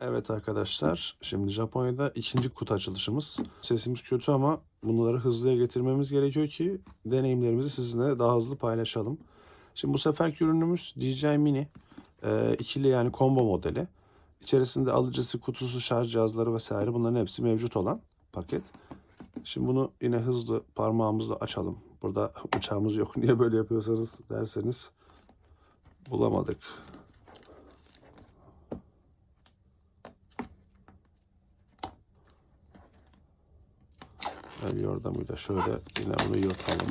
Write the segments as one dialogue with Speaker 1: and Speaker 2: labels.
Speaker 1: Evet arkadaşlar, şimdi Japonya'da ikinci kutu açılışımız. Sesimiz kötü ama bunları hızlıya getirmemiz gerekiyor ki deneyimlerimizi sizinle daha hızlı paylaşalım. Şimdi bu seferki ürünümüz DJI Mini. Ee, ikili yani combo modeli. İçerisinde alıcısı, kutusu, şarj cihazları vesaire bunların hepsi mevcut olan paket. Şimdi bunu yine hızlı parmağımızla açalım. Burada bıçağımız yok. Niye böyle yapıyorsanız derseniz bulamadık. El yordamıyla şöyle yine bunu yırtalım.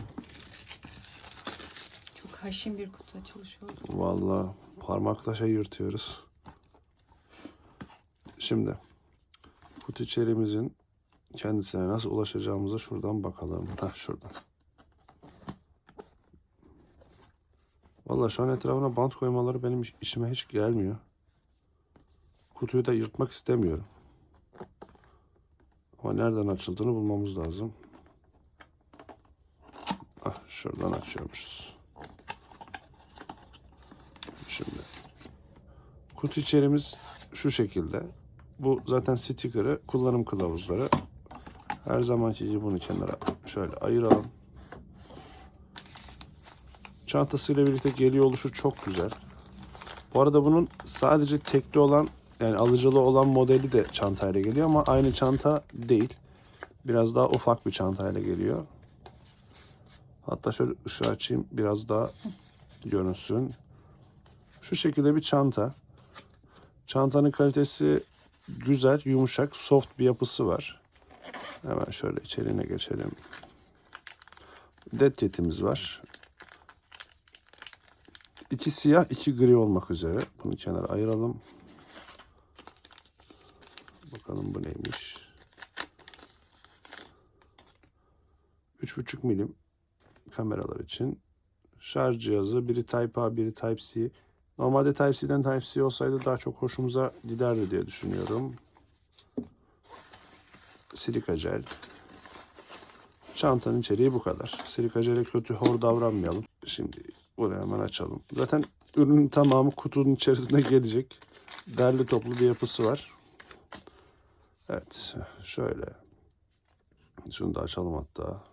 Speaker 2: Çok haşin bir kutu açılışı oldu.
Speaker 1: Vallahi parmakla şey yırtıyoruz. Şimdi kutu içeriğimizin kendisine nasıl ulaşacağımıza şuradan bakalım. Heh, şuradan. Vallahi şu an etrafına bant koymaları benim iş- işime hiç gelmiyor. Kutuyu da yırtmak istemiyorum. Ama nereden açıldığını bulmamız lazım. Ah, şuradan açıyormuşuz. Şimdi kutu içerimiz şu şekilde. Bu zaten sticker'ı, kullanım kılavuzları. Her zamanki gibi bunu kenara şöyle ayıralım. Çantasıyla birlikte geliyor oluşu çok güzel. Bu arada bunun sadece tekli olan yani alıcılı olan modeli de çantayla geliyor ama aynı çanta değil. Biraz daha ufak bir çantayla geliyor. Hatta şöyle ışığı açayım biraz daha görünsün. Şu şekilde bir çanta. Çantanın kalitesi güzel, yumuşak, soft bir yapısı var. Hemen şöyle içeriğine geçelim. Dead jetimiz var. İki siyah, iki gri olmak üzere. Bunu kenara ayıralım. Bakalım bu neymiş. 3.5 milim kameralar için. Şarj cihazı, biri Type A, biri Type C. Normalde Type-C'den Type-C olsaydı daha çok hoşumuza giderdi diye düşünüyorum. Silika jel. Çantanın içeriği bu kadar. Silika jele kötü hor davranmayalım. Şimdi bunu hemen açalım. Zaten ürünün tamamı kutunun içerisinde gelecek. Derli toplu bir yapısı var. Evet. Şöyle. Şunu da açalım hatta.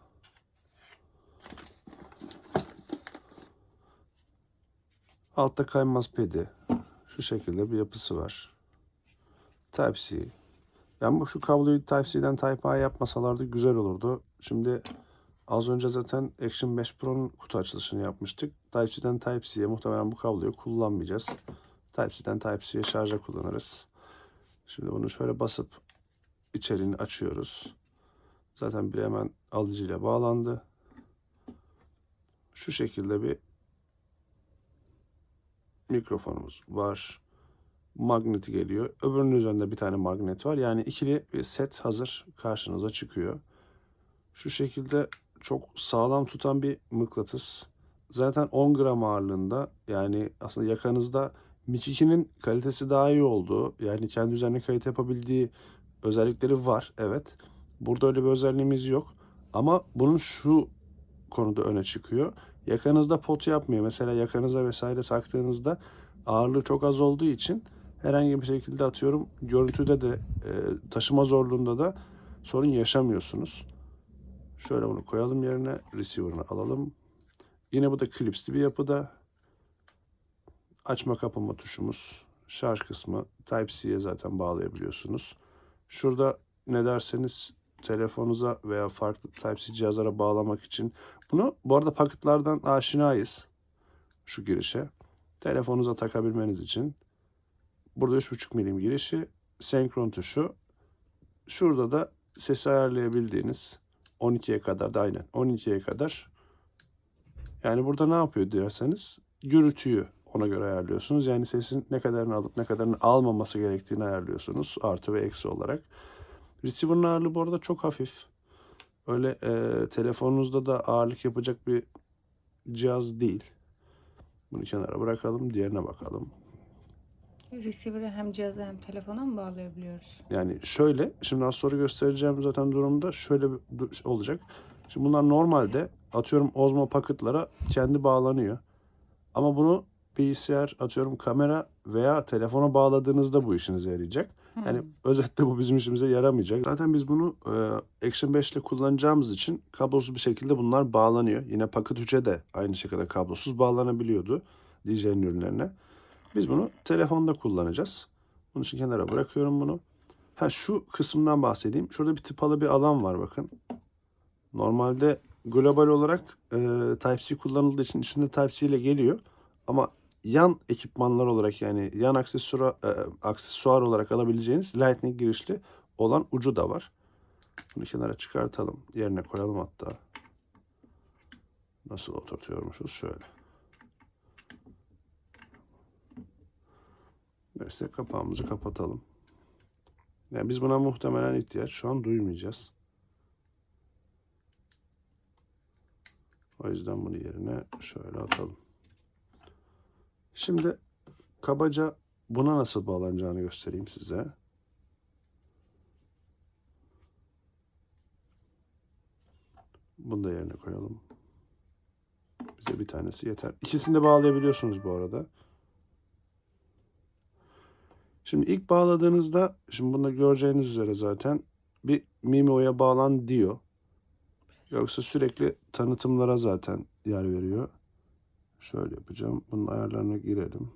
Speaker 1: Altta kaymaz pedi. Şu şekilde bir yapısı var. Type-C. Yani bu şu kabloyu Type-C'den Type-A yapmasalardı güzel olurdu. Şimdi az önce zaten Action 5 Pro'nun kutu açılışını yapmıştık. Type-C'den Type-C'ye muhtemelen bu kabloyu kullanmayacağız. Type-C'den Type-C'ye şarja kullanırız. Şimdi bunu şöyle basıp içeriğini açıyoruz. Zaten bir hemen alıcıyla bağlandı. Şu şekilde bir mikrofonumuz var. Magneti geliyor. Öbürünün üzerinde bir tane magnet var. Yani ikili bir set hazır karşınıza çıkıyor. Şu şekilde çok sağlam tutan bir mıknatıs. Zaten 10 gram ağırlığında yani aslında yakanızda Mic 2'nin kalitesi daha iyi olduğu yani kendi üzerine kayıt yapabildiği özellikleri var. Evet. Burada öyle bir özelliğimiz yok. Ama bunun şu konuda öne çıkıyor. Yakanızda pot yapmıyor. Mesela yakanıza vesaire taktığınızda ağırlığı çok az olduğu için herhangi bir şekilde atıyorum görüntüde de e, taşıma zorluğunda da sorun yaşamıyorsunuz. Şöyle bunu koyalım yerine receiver'ını alalım. Yine bu da klipsli bir yapıda. Açma kapama tuşumuz, şarj kısmı, Type-C'ye zaten bağlayabiliyorsunuz. Şurada ne derseniz telefonunuza veya farklı Type-C cihazlara bağlamak için bunu bu arada paketlerden aşinayız şu girişe. Telefonunuza takabilmeniz için. Burada 3.5 milim girişi, senkron tuşu. Şurada da sesi ayarlayabildiğiniz 12'ye kadar da aynen 12'ye kadar. Yani burada ne yapıyor derseniz gürültüyü ona göre ayarlıyorsunuz. Yani sesin ne kadarını alıp ne kadarını almaması gerektiğini ayarlıyorsunuz. Artı ve eksi olarak. Receiver'ın ağırlığı bu arada çok hafif. Öyle e, telefonunuzda da ağırlık yapacak bir cihaz değil. Bunu kenara bırakalım. Diğerine bakalım.
Speaker 2: Receiver'ı hem cihaza hem telefona mı bağlayabiliyoruz?
Speaker 1: Yani şöyle, şimdi az sonra göstereceğim zaten durumda şöyle olacak. Şimdi bunlar normalde atıyorum Osmo Pocket'lara kendi bağlanıyor. Ama bunu bilgisayar, atıyorum kamera veya telefona bağladığınızda bu işinize yarayacak. Yani
Speaker 2: Hmm.
Speaker 1: özetle bu bizim işimize yaramayacak. Zaten biz bunu e, Action 5 ile kullanacağımız için kablosuz bir şekilde bunlar bağlanıyor. Yine Pocket 3'e de aynı şekilde kablosuz bağlanabiliyordu DJ'nin ürünlerine. Biz bunu telefonda kullanacağız. Bunun için kenara bırakıyorum bunu. Ha şu kısımdan bahsedeyim. Şurada bir tıpalı bir alan var bakın. Normalde global olarak e, Type-C kullanıldığı için üstünde Type-C ile geliyor. Ama yan ekipmanlar olarak yani yan aksesuar, e, aksesuar olarak alabileceğiniz Lightning girişli olan ucu da var. Bunu kenara çıkartalım. Yerine koyalım hatta. Nasıl oturtuyormuşuz? Şöyle. Neyse kapağımızı kapatalım. Yani biz buna muhtemelen ihtiyaç şu an duymayacağız. O yüzden bunu yerine şöyle atalım. Şimdi kabaca buna nasıl bağlanacağını göstereyim size. Bunu da yerine koyalım. Bize bir tanesi yeter. İkisini de bağlayabiliyorsunuz bu arada. Şimdi ilk bağladığınızda, şimdi bunu göreceğiniz üzere zaten bir Mimio'ya bağlan diyor. Yoksa sürekli tanıtımlara zaten yer veriyor. Şöyle yapacağım. Bunun ayarlarına girelim.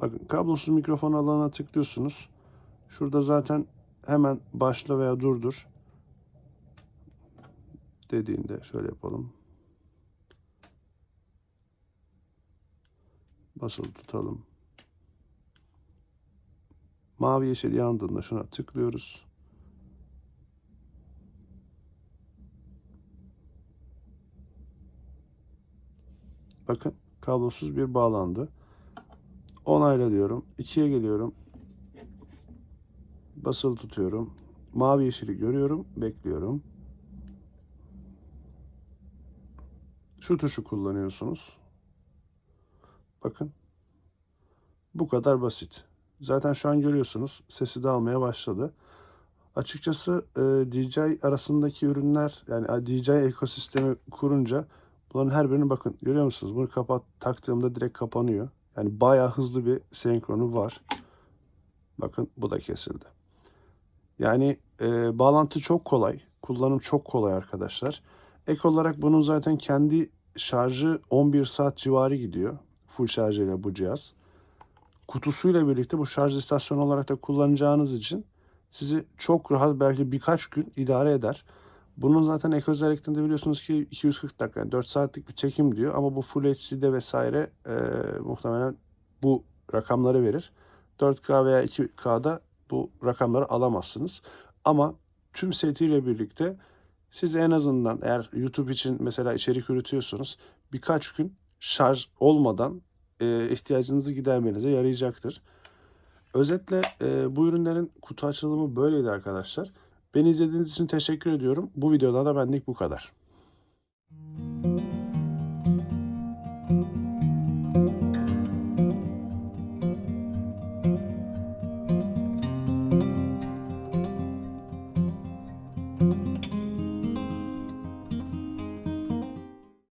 Speaker 1: Bakın kablosuz mikrofon alanına tıklıyorsunuz. Şurada zaten hemen başla veya durdur dediğinde şöyle yapalım. Basılı tutalım. Mavi yeşil yandığında şuna tıklıyoruz. Bakın kablosuz bir bağlandı. Onayla diyorum. 2'ye geliyorum. Basılı tutuyorum. Mavi yeşili görüyorum. Bekliyorum. Şu tuşu kullanıyorsunuz. Bakın. Bu kadar basit. Zaten şu an görüyorsunuz. Sesi de almaya başladı. Açıkçası e, DJI arasındaki ürünler yani DJI ekosistemi kurunca bunların her birini bakın görüyor musunuz? Bunu kapat taktığımda direkt kapanıyor. Yani bayağı hızlı bir senkronu var. Bakın bu da kesildi. Yani e, bağlantı çok kolay. Kullanım çok kolay arkadaşlar. Ek olarak bunun zaten kendi şarjı 11 saat civarı gidiyor. Full şarjıyla bu cihaz. Kutusuyla birlikte bu şarj istasyonu olarak da kullanacağınız için sizi çok rahat belki birkaç gün idare eder. Bunun zaten ek özelliklerinde biliyorsunuz ki 240 dakika yani 4 saatlik bir çekim diyor ama bu Full HD'de vesaire e, muhtemelen bu rakamları verir. 4K veya 2K'da bu rakamları alamazsınız. Ama tüm setiyle birlikte siz en azından eğer YouTube için mesela içerik üretiyorsunuz birkaç gün şarj olmadan e, ihtiyacınızı gidermenize yarayacaktır. Özetle e, bu ürünlerin kutu açılımı böyleydi arkadaşlar. Beni izlediğiniz için teşekkür ediyorum. Bu videoda da benlik bu kadar.